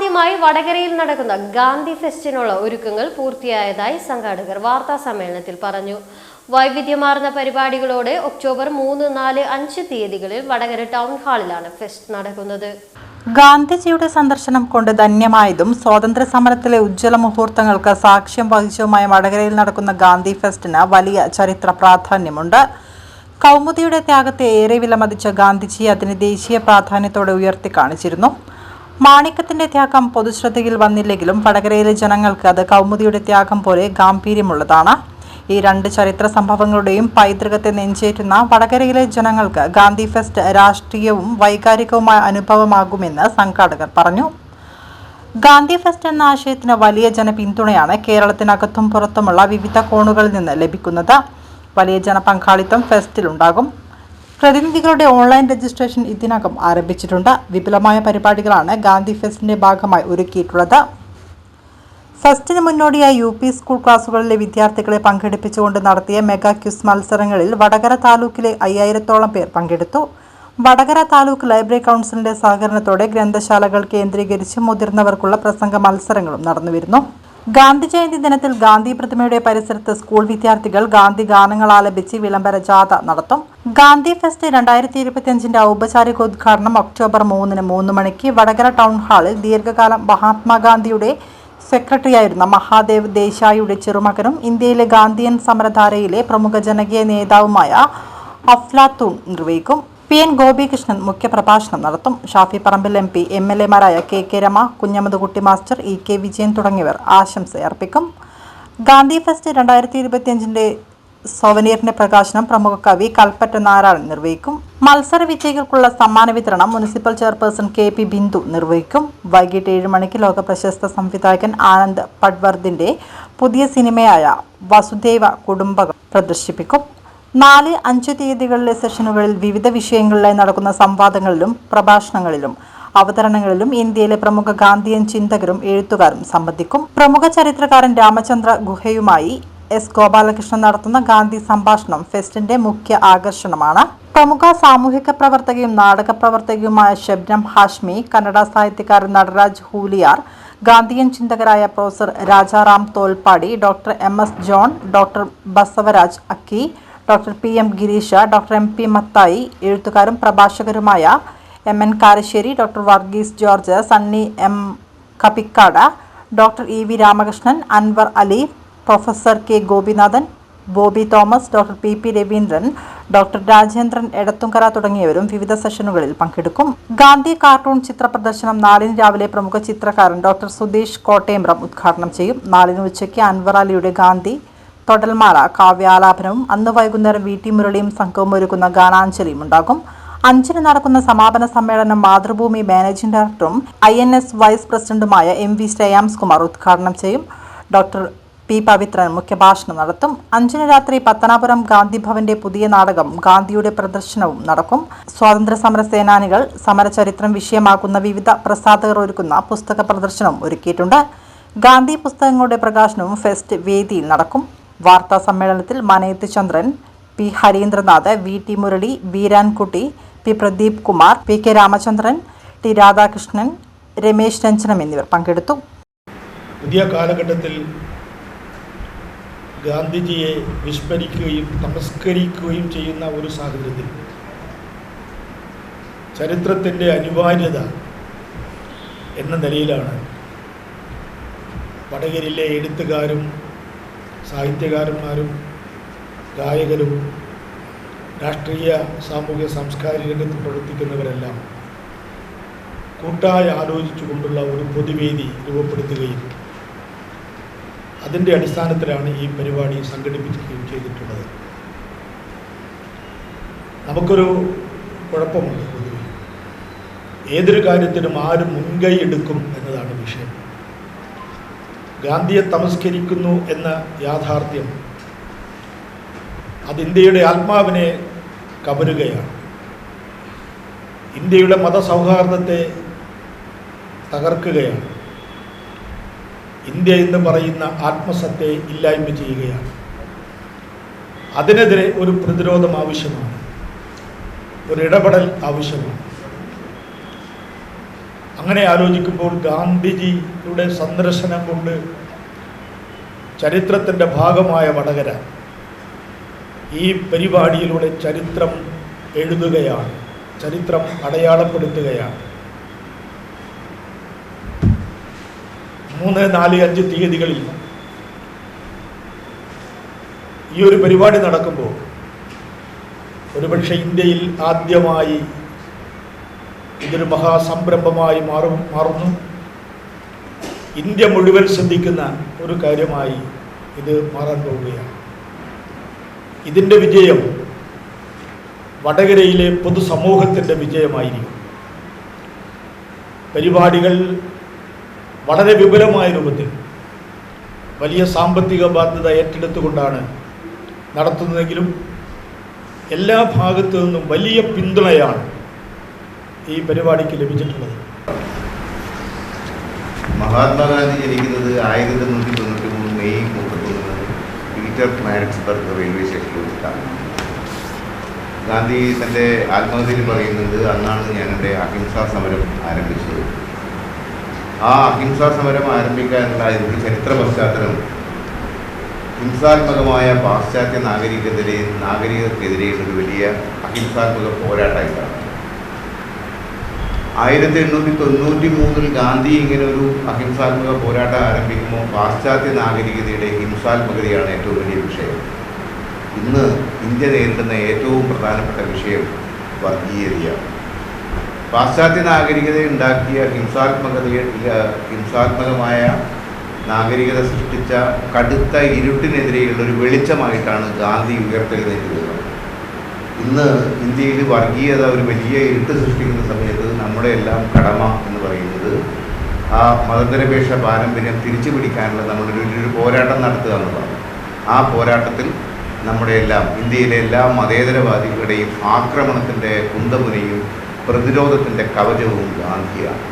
ആദ്യമായി വടകരയിൽ നടക്കുന്ന ഗാന്ധി ഫെസ്റ്റിനുള്ള ഒരുക്കങ്ങൾ പൂർത്തിയായതായി സംഘാടകർ വാർത്താ സമ്മേളനത്തിൽ പറഞ്ഞു. വൈവിധ്യമാർന്ന പരിപാടികളോടെ ഒക്ടോബർ മൂന്ന് നാല് അഞ്ച് തീയതികളിൽ വടകര ടൗൺ ഹാളിലാണ് ഫെസ്റ്റ് നടക്കുന്നത്. ഗാന്ധിജിയുടെ സന്ദർശനം കൊണ്ട് ധന്യമായതും സ്വാതന്ത്ര്യ സമരത്തിലെ ഉജ്ജ്വല മുഹൂർത്തങ്ങൾക്ക് സാക്ഷ്യം വഹിച്ചതുമായ വടകരയിൽ നടക്കുന്ന ഗാന്ധി ഫെസ്റ്റിന് വലിയ ചരിത്ര പ്രാധാന്യമുണ്ട്. കൗമുദിയുടെ ത്യാഗത്തെ ഏറെ വിലമതിച്ച ഗാന്ധിജി അതിന് ദേശീയ പ്രാധാന്യത്തോടെ ഉയർത്തി കാണിച്ചിരുന്നു. മാണിക്കത്തിന്റെ ത്യാഗം പൊതുശ്രദ്ധയിൽ വന്നില്ലെങ്കിലും വടകരയിലെ ജനങ്ങൾക്ക് അത് കൗമുദിയുടെ ത്യാഗം പോലെ ഗാംഭീര്യമുള്ളതാണ്. ഈ രണ്ട് ചരിത്ര സംഭവങ്ങളുടെയും പൈതൃകത്തെ നെഞ്ചേറ്റുന്ന വടകരയിലെ ജനങ്ങൾക്ക് ഗാന്ധി ഫെസ്റ്റ് രാഷ്ട്രീയവും വൈകാരികവുമായ അനുഭവമാകുമെന്ന് സംഘാടകർ പറഞ്ഞു. ഗാന്ധി ഫെസ്റ്റ് എന്ന ആശയത്തിന് വലിയ ജനപിന്തുണയാണ് കേരളത്തിനകത്തും പുറത്തുമുള്ള വിവിധ കോണുകളിൽ നിന്ന് ലഭിക്കുന്നത്. വലിയ ജനപങ്കാളിത്തം ഫെസ്റ്റിലുണ്ടാകും. പ്രതിനിധികളുടെ ഓൺലൈൻ രജിസ്ട്രേഷൻ ഇതിനകം ആരംഭിച്ചിട്ടുണ്ട്. വിപുലമായ പരിപാടികളാണ് ഗാന്ധി ഫെസ്റ്റിന്റെ ഭാഗമായി ഒരുക്കിയിട്ടുള്ളത്. ഫെസ്റ്റിന് മുന്നോടിയായി യു പി സ്കൂൾ ക്ലാസുകളിലെ വിദ്യാർത്ഥികളെ പങ്കെടുപ്പിച്ചുകൊണ്ട് നടത്തിയ മെഗാ ക്യൂസ് മത്സരങ്ങളിൽ വടകര താലൂക്കിലെ അയ്യായിരത്തോളം പേർ പങ്കെടുത്തു. വടകര താലൂക്ക് ലൈബ്രറി കൗൺസിലിന്റെ സഹകരണത്തോടെ ഗ്രന്ഥശാലകൾ കേന്ദ്രീകരിച്ച് മുതിർന്നവർക്കുള്ള പ്രസംഗ മത്സരങ്ങളും നടന്നുവരുന്നു. ഗാന്ധി ജയന്തി ദിനത്തിൽ ഗാന്ധി പ്രതിമയുടെ പരിസരത്ത് സ്കൂൾ വിദ്യാർത്ഥികൾ ഗാന്ധി ഗാനങ്ങൾ ആലപിച്ച് വിളംബര ജാഥ നടത്തും. ഗാന്ധി ഫെസ്റ്റ് രണ്ടായിരത്തി ഇരുപത്തിയഞ്ചിന്റെ ഔപചാരിക ഉദ്ഘാടനം ഒക്ടോബർ മൂന്നിന് മൂന്ന് മണിക്ക് വടകര ടൗൺ ഹാളിൽ ദീർഘകാലം മഹാത്മാഗാന്ധിയുടെ സെക്രട്ടറിയായിരുന്ന മഹാദേവ് ദേശായിയുടെ ചെറുമകനും ഇന്ത്യയിലെ ഗാന്ധിയൻ സമരധാരയിലെ പ്രമുഖ ജനകീയ നേതാവുമായ അഫ്ലാത്തൂൺ നിർവഹിക്കും. പി എൻ ഗോപികൃഷ്ണൻ മുഖ്യപ്രഭാഷണം നടത്തും. Shafi Parambil M P M L എമാരായ K K Rama Kunhammedkutty master E K Vijayan തുടങ്ങിയവർ ആശംസ അർപ്പിക്കും. ഗാന്ധി ഫെസ്റ്റ് രണ്ടായിരത്തി ഇരുപത്തിയഞ്ചിന്റെ സോവനീറിന്റെ പ്രകാശനം പ്രമുഖ കവി കൽപ്പറ്റ നാരായണൻ നിർവഹിക്കും. മത്സര വിജയികൾക്കുള്ള സമ്മാന വിതരണം municipal chairperson K P Bindu നിർവഹിക്കും. വൈകിട്ട് ഏഴ് മണിക്ക് ലോക പ്രശസ്ത സംവിധായകൻ ആനന്ദ് പട്വർദിന്റെ പുതിയ സിനിമയായ വസുദേവ കുടുംബകം പ്രദർശിപ്പിക്കും. നാല് അഞ്ച് തീയതികളിലെ സെഷനുകളിൽ വിവിധ വിഷയങ്ങളിലായി നടക്കുന്ന സംവാദങ്ങളിലും പ്രഭാഷണങ്ങളിലും അവതരണങ്ങളിലും ഇന്ത്യയിലെ പ്രമുഖ ഗാന്ധിയൻ ചിന്തകരും എഴുത്തുകാരും സംബന്ധിക്കും. പ്രമുഖ ചരിത്രകാരൻ രാമചന്ദ്ര ഗുഹയുമായി എസ് ഗോപാലകൃഷ്ണൻ നടത്തുന്ന ഗാന്ധി സംഭാഷണം ഫെസ്റ്റിന്റെ മുഖ്യ ആകർഷണമാണ്. പ്രമുഖ സാമൂഹിക പ്രവർത്തകയും നാടക പ്രവർത്തകയുമായ ഷബ്നം ഹാഷ്മി കന്നഡ സാഹിത്യകാരൻ Nataraj ഹൂലിയാർ Gandhian ചിന്തകരായ professor Rajaram Tholpady doctor M S John doctor Basavaraj Akki doctor P M Girisha doctor M P Mathai എഴുത്തുകാരും പ്രഭാഷകരുമായ M N Karassery doctor Varghese George Sunny M Kapikkad doctor E V Ramakrishnan Anwar Ali professor K Gopinathan Bobby Thomas doctor P P Raveendran doctor Rajendran Edathumkara തുടങ്ങിയവരും വിവിധ സെഷനുകളിൽ പങ്കെടുക്കും. Gandhi cartoon ചിത്ര പ്രദർശനം നാലിന് രാവിലെ പ്രമുഖ ചിത്രകാരൻ ഡോക്ടർ സുധീഷ് കോട്ടയമ്പ്രം ഉദ്ഘാടനം ചെയ്യും. നാലിന് ഉച്ചയ്ക്ക് അൻവർ അലിയുടെ ഗാന്ധി തൊടൽമാല കാവ്യാലാപനവും അന്ന് വൈകുന്നേരം വി ടി മുരളിയും സംഘവും ഒരുക്കുന്ന ഗാനാഞ്ജലിയും ഉണ്ടാകും. അഞ്ചിന് നടക്കുന്ന സമാപന സമ്മേളനം മാതൃഭൂമി മാനേജിംഗ് ഡയറക്ടറും ഐ എൻ എസ് വൈസ് പ്രസിഡന്റുമായ എം വി ശ്രേയാംസ് കുമാർ ഉദ്ഘാടനം ചെയ്യും. ഡോക്ടർ പി പവിത്രൻ മുഖ്യഭാഷണം നടത്തും. അഞ്ചിന് രാത്രി പത്തനാപുരം ഗാന്ധി ഭവന്റെ പുതിയ നാടകം ഗാന്ധിയുടെ പ്രദർശനവും നടക്കും. സ്വാതന്ത്ര്യ സമര സേനാനികൾ സമരചരിത്രം വിഷയമാക്കുന്ന വിവിധ പ്രസാധകർ ഒരുക്കുന്ന പുസ്തക പ്രദർശനവും ഒരുക്കിയിട്ടുണ്ട്. ഗാന്ധി പുസ്തകങ്ങളുടെ പ്രകാശനവും ഫെസ്റ്റ് വേദിയിൽ നടക്കും. വാർത്താ സമ്മേളനത്തിൽ Manayath Chandran P Harindranath V T Murali Beerankutty P Pradeep Kumar P K Ramachandran T Radhakrishnan Ramesh Ranjanam എന്നിവർ പങ്കെടുത്തു. പുതിയ കാലഘട്ടത്തിൽ ഗാന്ധിജിയെ വിസ്മരിക്കുകയും നമസ്കരിക്കുകയും ചെയ്യുന്ന ഒരു സാഹചര്യത്തിൽ ചരിത്രത്തിന്റെ അനിവാര്യത എന്ന നിലയിലാണ് വടകരിലെ എഴുത്തുകാരും സാഹിത്യകാരന്മാരും ഗായകരും രാഷ്ട്രീയ സാമൂഹ്യ സാംസ്കാരിക രംഗത്ത് പ്രവർത്തിക്കുന്നവരെല്ലാം കൂട്ടായി ആലോചിച്ചുകൊണ്ടുള്ള ഒരു പൊതുവേദി രൂപപ്പെടുത്തുകയും അതിന്റെ അടിസ്ഥാനത്തിലാണ് ഈ പരിപാടി സംഘടിപ്പിക്കുകയും ചെയ്തിട്ടുള്ളത്. നമുക്കൊരു കുഴപ്പമുണ്ട് പൊതുവെ. ഏതൊരു കാര്യത്തിനും ആരും മുൻകൈ എടുക്കും എന്നതാണ് വിഷയം. ഗാന്ധിയെ തമസ്കരിക്കുന്നു എന്ന യാഥാർത്ഥ്യം അത് ഇന്ത്യയുടെ ആത്മാവിനെ കവരുകയാണ്. ഇന്ത്യയുടെ മതസൗഹാർദ്ദത്തെ തകർക്കുകയാണ്. ഇന്ത്യ എന്ന് പറയുന്ന ആത്മസത്തെ ഇല്ലായ്മ ചെയ്യുകയാണ്. അതിനെതിരെ ഒരു പ്രതിരോധം ആവശ്യമാണ്. ഒരു ഇടപെടൽ ആവശ്യമാണ്. അങ്ങനെ ആലോചിക്കുമ്പോൾ ഗാന്ധിജിയുടെ സന്ദർശനം കൊണ്ട് ചരിത്രത്തിന്റെ ഭാഗമായ വടകര ഈ പരിപാടിയിലൂടെ ചരിത്രം എഴുതുകയാണ് ചരിത്രം അടയാളപ്പെടുത്തുകയാണ്. മൂന്ന് നാല് അഞ്ച് തീയതികളിൽ ഈ ഒരു പരിപാടി നടക്കുമ്പോൾ ഒരുപക്ഷെ ഇന്ത്യയിൽ ആദ്യമായി ഇതൊരു മഹാസംരംഭമായി മാറും മാറുന്നു. ഇന്ത്യ മുഴുവൻ ശ്രദ്ധിക്കുന്ന ഒരു കാര്യമായി ഇത് മാറാൻ പോവുകയാണ്. ഇതിന്റെ വിജയം വടകരയിലെ പൊതുസമൂഹത്തിന്റെ വിജയമായിരിക്കും. പരിപാടികൾ വളരെ വിപുലമായ രൂപത്തിൽ വലിയ സാമ്പത്തിക ബാധ്യത ഏറ്റെടുത്തുകൊണ്ടാണ് നടത്തുന്നതെങ്കിലും എല്ലാ ഭാഗത്തു നിന്നും വലിയ പിന്തുണയാണ് ഈ പരിപാടിക്ക് ലഭിച്ചിട്ടുള്ളത്? മഹാത്മാഗാന്ധി ജനിക്കുന്നത് ആയിരത്തി എണ്ണൂറ്റി തൊണ്ണൂറ്റി മൂന്ന് മെയ് മുപ്പത്തൊന്നിന് പീറ്റർ മാരിക്സ്ബർഗ് റെയിൽവേ സ്റ്റേഷനിൽ വെച്ചിട്ടാണ് ഗാന്ധി തന്റെ ആത്മകഥയിൽ പറയുന്നത് അന്നാണ് ഞാൻ എന്റെ അഹിംസാ സമരം ആരംഭിച്ചത്. ആ അഹിംസാ സമരം ആരംഭിക്കാനുള്ള ഇതിന്റെ ചരിത്ര പശ്ചാത്തലം? ഹിംസാത്മകമായ പാശ്ചാത്യ നാഗരികതരെ നാഗരികർക്കെതിരെയുള്ളൊരു വലിയ അഹിംസാത്മക പോരാട്ടമായിട്ടാണ്. ആയിരത്തി എണ്ണൂറ്റി തൊണ്ണൂറ്റി മൂന്നിൽ ഗാന്ധി ഇങ്ങനെ ഒരു അഹിംസാത്മക പോരാട്ടം ആരംഭിക്കുമ്പോൾ പാശ്ചാത്യ നാഗരികതയുടെ ഹിംസാത്മകതയാണ് ഏറ്റവും വലിയ വിഷയം. ഇന്ന് ഇന്ത്യ നേരിടുന്ന ഏറ്റവും പ്രധാനപ്പെട്ട വിഷയം വർഗീയതയാണ്. പാശ്ചാത്യ നാഗരികത ഉണ്ടാക്കിയ ഹിംസാത്മകതയെ ഹിംസാത്മകമായ നാഗരികത സൃഷ്ടിച്ച കടുത്ത ഇരുട്ടിനെതിരെയുള്ള ഒരു വെളിച്ചമായിട്ടാണ് ഗാന്ധി ഉയർത്തെഴുന്നേറ്റ് വരുന്നത് ഇന്ന് ഇന്ത്യയിൽ വർഗീയത ഒരു വലിയ ഇരുട്ട് സൃഷ്ടിക്കുന്ന സമയത്ത് നമ്മുടെ എല്ലാം കടമ എന്ന് പറയുന്നത് ആ മതനിരപേക്ഷ പാരമ്പര്യം തിരിച്ചു പിടിക്കാനുള്ള ഒരു ഒരു പോരാട്ടം നടത്തുക എന്നുള്ളതാണ്. ആ പോരാട്ടത്തിൽ നമ്മുടെ എല്ലാം ഇന്ത്യയിലെ എല്ലാ മതേതരവാദികളുടെയും ആക്രമണത്തിന്റെ കുന്തമുനയും പ്രതിരോധത്തിന്റെ കവചവും ഗാന്ധിയാണ്.